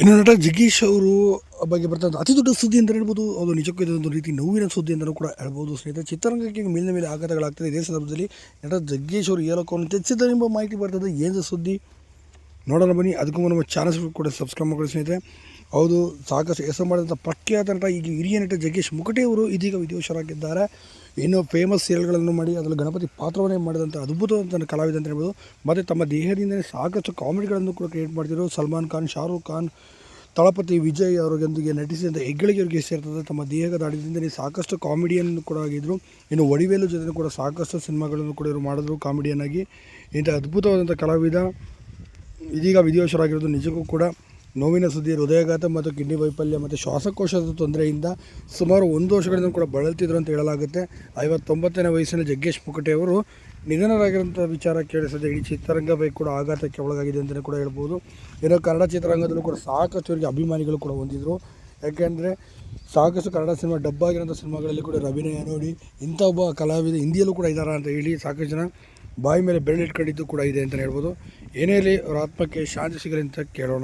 ಇನ್ನು ನಟ ಜಗ್ಗೀಶ್ ಅವರು ಬಗ್ಗೆ ಬರ್ತಂಥ ಅತಿ ದೊಡ್ಡ ಸುದ್ದಿ ಅಂತ ಹೇಳ್ಬೋದು. ಅದು ನಿಜಕ್ಕೂ ಇದೊಂದು ರೀತಿ ನೋವಿನ ಸುದ್ದಿ ಅಂತಲೂ ಕೂಡ ಹೇಳ್ಬೋದು. ಸ್ನೇಹಿತರೆ, ಚಿತ್ರರಂಗಕ್ಕೆ ಮೇಲಿನ ಮೇಲೆ ಆಘಾತಗಳಾಗ್ತದೆ ಇದೇ. ಸಂದರ್ಭದಲ್ಲಿ ನಟ ಜಗ್ಗೀಶ್ ಅವರು ಏಲಕ್ಕವನ್ನು ತೆಚ್ಚಿದ್ದಾರೆ ಎಂಬ ಮಾಹಿತಿ ಬರ್ತದೆ ಏನು ಸುದ್ದಿ? ನೋಡೋಣ ಬನ್ನಿ. ಅದಕ್ಕೂ ನಮ್ಮ ಚಾನಲ್ಸ್ ಕೂಡ ಸಬ್ಸ್ಕ್ರೈಬ್ ಮಾಡ್ಕೊಳ್ಳಿ ಸ್ನೇಹಿತರೆ. ಹೌದು, ಸಾಕಷ್ಟು ಹೆಸರು ಮಾಡಿದಂಥ ಪ್ರಖ್ಯಾತ ನಟ ಈಗ ಹಿರಿಯ ನಟ ಜಗ್ಗೇಶ್ ಮುಕಟೆಯವರು ಇದೀಗ ವಿದ್ಯೋಶರಾಗಿದ್ದಾರೆ ಇನ್ನು ಫೇಮಸ್ ಸೀರಿಯಲ್ಗಳನ್ನು ಮಾಡಿ ಅದರಲ್ಲಿ ಗಣಪತಿ ಪಾತ್ರವನ್ನೇ ಮಾಡಿದಂಥ ಅದ್ಭುತವಾದಂಥ ಕಲಾವಿದ ಅಂತ ಹೇಳ್ಬೋದು. ಮತ್ತು ತಮ್ಮ ದೇಹದಿಂದಲೇ ಸಾಕಷ್ಟು ಕಾಮಿಡಿಗಳನ್ನು ಕೂಡ ಕ್ರಿಯೇಟ್ ಮಾಡ್ತಿದ್ರು. ಸಲ್ಮಾನ್ ಖಾನ್, ಶಾರುಖ್ ಖಾನ್, ತಳಪತಿ ವಿಜಯ್ ಅವರೊಂದಿಗೆ ನಟಿಸಿದಂಥ ಹೆಗ್ಗಳಿಗೆ ಅವರಿಗೆ ಸೇರ್ತದೆ. ತಮ್ಮ ದೇಹದ ದಾಡಿದಿಂದಲೇ ಸಾಕಷ್ಟು ಕಾಮಿಡಿಯನ್ ಕೂಡ ಆಗಿದ್ದರು ಇನ್ನು ಒಡಿವೇಲು ಜೊತೆ ಕೂಡ ಸಾಕಷ್ಟು ಸಿನಿಮಾಗಳನ್ನು ಕೂಡ ಇವರು ಮಾಡಿದ್ರು ಕಾಮಿಡಿಯನ್ ಆಗಿ ಇಂಥ ಅದ್ಭುತವಾದಂಥ ಕಲಾವಿದ ಇದೀಗ ವಿಧಿವಶರಾಗಿರೋದು ನಿಜಕ್ಕೂ ಕೂಡ ನೋವಿನ ಸುದ್ದಿ, ಹೃದಯಾಘಾತ ಮತ್ತು ಕಿಡ್ನಿ ವೈಫಲ್ಯ ಮತ್ತು ಶ್ವಾಸಕೋಶದ ತೊಂದರೆಯಿಂದ ಸುಮಾರು ಒಂದು ವರ್ಷಗಳಿಂದ ಕೂಡ ಬಳಲ್ತಿದ್ರು ಅಂತ ಹೇಳಲಾಗುತ್ತೆ. ಐವತ್ತೊಂಬತ್ತನೇ ವಯಸ್ಸಿನ ಜಗ್ಗೇಶ್ ಪುಕಟೆ ಅವರು ನಿಧನರಾಗಿರುವಂಥ ವಿಚಾರ ಕೇಳಿಸದೆ ಇಡೀ ಚಿತ್ರರಂಗ ಬೈಕ್ ಕೂಡ ಆಘಾತಕ್ಕೆ ಒಳಗಾಗಿದೆ ಅಂತಲೇ ಕೂಡ ಹೇಳ್ಬೋದು. ಏನೋ ಕನ್ನಡ ಚಿತ್ರರಂಗದಲ್ಲೂ ಕೂಡ ಸಾಕಷ್ಟು ಇವರಿಗೆ ಅಭಿಮಾನಿಗಳು ಕೂಡ ಹೊಂದಿದ್ರು. ಯಾಕೆಂದರೆ ಸಾಕಷ್ಟು ಕನ್ನಡ ಸಿನಿಮಾ ಡಬ್ ಆಗಿರೋಂಥ ಸಿನಿಮಾಗಳಲ್ಲಿ ಕೂಡ ರವಿನಯ ನೋಡಿ ಇಂಥ ಒಬ್ಬ ಕಲಾವಿದ ಹಿಂದಿಯಲ್ಲೂ ಕೂಡ ಇದ್ದಾರಾ ಅಂತ ಹೇಳಿ ಸಾಕಷ್ಟು ಜನ ಬಾಯಿ ಮೇಲೆ ಬೆರಳಿಟ್ಕೊಂಡಿದ್ದು ಕೂಡ ಇದೆ ಅಂತಲೇ ಹೇಳ್ಬೋದು. ಏನೇ ಇರಲಿ, ಅವ್ರ ಆತ್ಮಕ್ಕೆ ಶಾಂತಿ ಸಿಗಲಿ ಅಂತ ಕೇಳೋಣ.